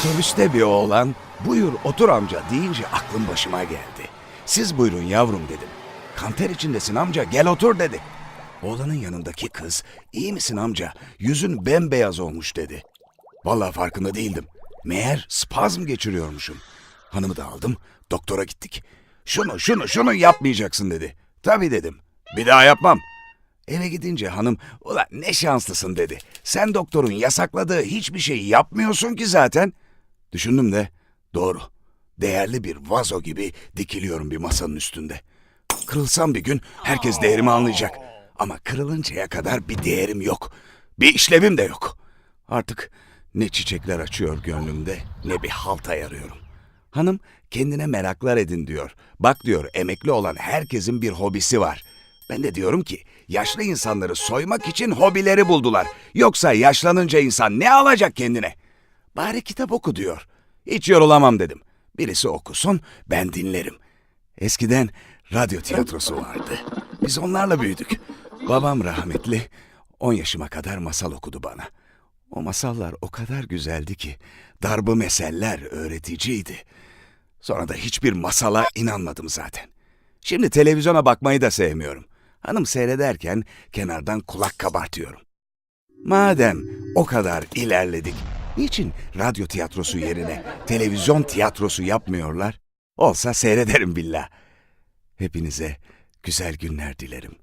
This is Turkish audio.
Otobüste bir oğlan buyur otur amca deyince aklım başıma geldi. Siz buyurun yavrum dedim. Kanter içindesin amca gel otur dedi. Oğlanın yanındaki kız iyi misin amca yüzün bembeyaz olmuş dedi. Vallahi farkında değildim. Meğer spazm geçiriyormuşum. Hanımı da aldım doktora gittik. Şunu şunu şunu yapmayacaksın dedi. Tabii dedim. Bir daha yapmam. Eve gidince hanım ulan ne şanslısın dedi. Sen doktorun yasakladığı hiçbir şeyi yapmıyorsun ki zaten. Düşündüm de doğru. Değerli bir vazo gibi dikiliyorum bir masanın üstünde. Kırılsam bir gün herkes değerimi anlayacak. Ama kırılıncaya kadar bir değerim yok. Bir işlevim de yok. Artık ne çiçekler açıyor gönlümde ne bir halta yarıyorum. Hanım kendine meraklar edin diyor. Bak diyor emekli olan herkesin bir hobisi var. Ben de diyorum ki yaşlı insanları soymak için hobileri buldular. Yoksa yaşlanınca insan ne alacak kendine? Bari kitap oku diyor. Hiç yorulamam dedim. Birisi okusun ben dinlerim. Eskiden radyo tiyatrosu vardı. Biz onlarla büyüdük. Babam rahmetli 10 yaşıma kadar masal okudu bana. O masallar o kadar güzeldi ki darbı meseller öğreticiydi. Sonra da hiçbir masala inanmadım zaten. Şimdi televizyona bakmayı da sevmiyorum. Hanım seyrederken kenardan kulak kabartıyorum. Madem o kadar ilerledik, niçin radyo tiyatrosu yerine televizyon tiyatrosu yapmıyorlar? Olsa seyrederim billah. Hepinize güzel günler dilerim.